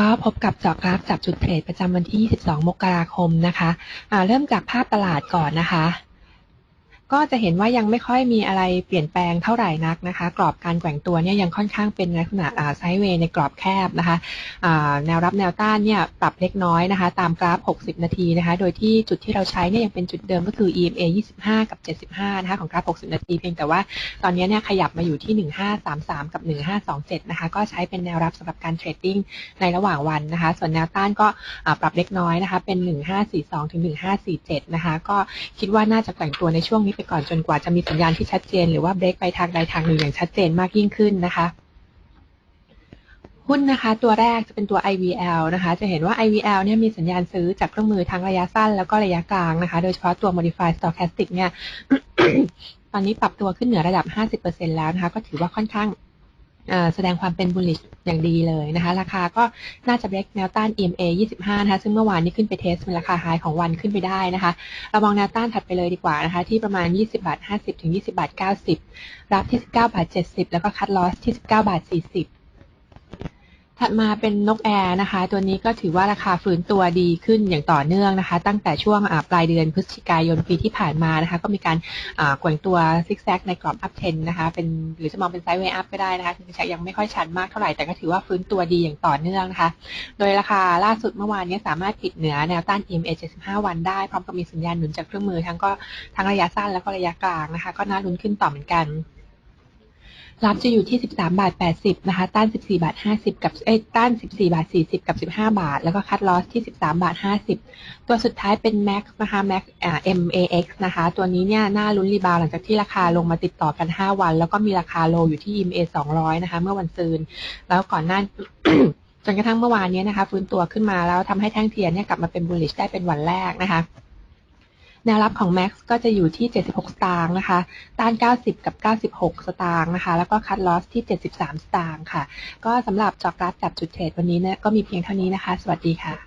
ก็พบกับจอกราฟจับจุดเทรดประจำวันที่ 22 มกราคมนะคะะเริ่มจากภาพตลาดก่อนนะคะ ก็จะเห็นว่ายังไม่ค่อยมีอะไรเปลี่ยนแปลงเท่าไหร่นักนะคะ กรอบการแกว่งตัวเนี่ยยังค่อนข้างเป็นลักษณะไซด์เวย์ในกรอบแคบนะคะแนวรับแนวต้านเนี่ยปรับเล็กน้อยนะคะ ตามกราฟ 60 นาทีนะคะ โดยที่จุดที่เราใช้เนี่ยยังเป็นจุดเดิมก็คือ EMA 25 กับ 75 นะคะของกราฟ 60 นาที เพียงแต่ว่าตอนนี้เนี่ยขยับมาอยู่ที่ 1533 กับ 1527 นะคะ ก็ใช้เป็นแนวรับสำหรับการเทรดดิ้งในระหว่างวันนะคะ ส่วนแนวต้านก็ปรับเล็กน้อยนะคะ เป็น 1542ถึง1547 นะคะ ก็คิดว่าน่าจะแกว่งตัวในช่วงนี้ไปก่อนจนกว่าจะมีสัญญาณที่ชัดเจน หรือว่าเบรกไปทางใดทางหนึ่งอย่างชัดเจนมากยิ่งขึ้นนะคะหุ้นนะคะตัวแรกจะเป็นตัว IVL นะคะ จะเห็นว่า IVL เนี่ยมีสัญญาณซื้อจากเครื่องมือทั้งระยะสั้นแล้วก็ระยะกลางนะคะ โดยเฉพาะตัว Modified Stochastic เนี่ย ตอนนี้ปรับตัวขึ้นเหนือระดับ 50%แล้วนะคะ ก็ถือว่าค่อนข้าง แสดงความเป็นบุลิชอย่างดีเลยนะคะ ราคาก็น่าจะเบรกแนวต้าน EMA 25 นะคะ ซึ่งเมื่อวานนี้ขึ้นไปเทสเป็นราคาไฮของวันขึ้นไปได้นะคะ เรามองแนวต้านถัดไปเลยดีกว่านะคะ ที่ประมาณ 20 บาท 50 ถึง 20 บาท 90 รับที่ 19 บาท 70 แล้วก็คัดลอสที่ 19 บาท 40 ถัดมาเป็นนกแอร์นะคะ ตัวนี้ก็ถือว่าราคาฟื้นตัวดีขึ้นอย่างต่อเนื่องนะคะ ตั้งแต่ช่วงปลายเดือนพฤศจิกายนปีที่ผ่านมานะคะ ก็มีการแกว่งตัวซิกแซกในกรอบอัพเทนนะคะเป็นหรือจะมองเป็นไซด์เวย์อัพก็ได้นะคะถึงจะยังไม่ค่อยชันมากเท่าไหร่แต่ก็ถือว่าฟื้นตัวดีอย่างต่อเนื่องนะคะ โดยราคาล่าสุดเมื่อวานนี้สามารถปิดเหนือแนวต้าน EMA 75 วันได้พร้อมกับมีสัญญาณหนุนจากเครื่องมือทั้งก็ทั้งระยะสั้นแล้วก็ระยะกลางนะคะ ก็น่าลุ้นขึ้นต่อเหมือนกัน รับจะอยู่ที่ 13 บาท 80 นะคะ ต้าน 14 บาท 50 กับเอ้ต้าน 14 บาท 40 กับ 15 บาท แล้วก็คัดลอสที่ 13 บาท 50 ตัวสุดท้ายเป็น Max นะคะ Max อ่า MAX นะคะ ตัวนี้เนี่ยน่าลุ้นรีบาวหลังจากที่ราคาลงมาติดต่อกัน 5 วัน แล้วก็มีราคาโลอยู่ที่ EMA 200 นะคะ เมื่อวันซืน แล้วก่อนหน้าจนกระทั่งเมื่อวานนี้นะคะ ฟื้นตัวขึ้นมาแล้วทำให้แท่งเทียนเนี่ยกลับมาเป็น bullish ได้เป็นวันแรกนะคะ แนวรับของ Max ก็จะอยู่ที่ 76 สตางค์นะคะ ต้าน 90 กับ 96 สตางค์นะคะ แล้วก็คัดลอสที่ 73 สตางค์ค่ะ ก็สำหรับจอกราฟจับจุดเทรดวันนี้เนี่ยก็มีเพียงเท่านี้นะคะ สวัสดีค่ะ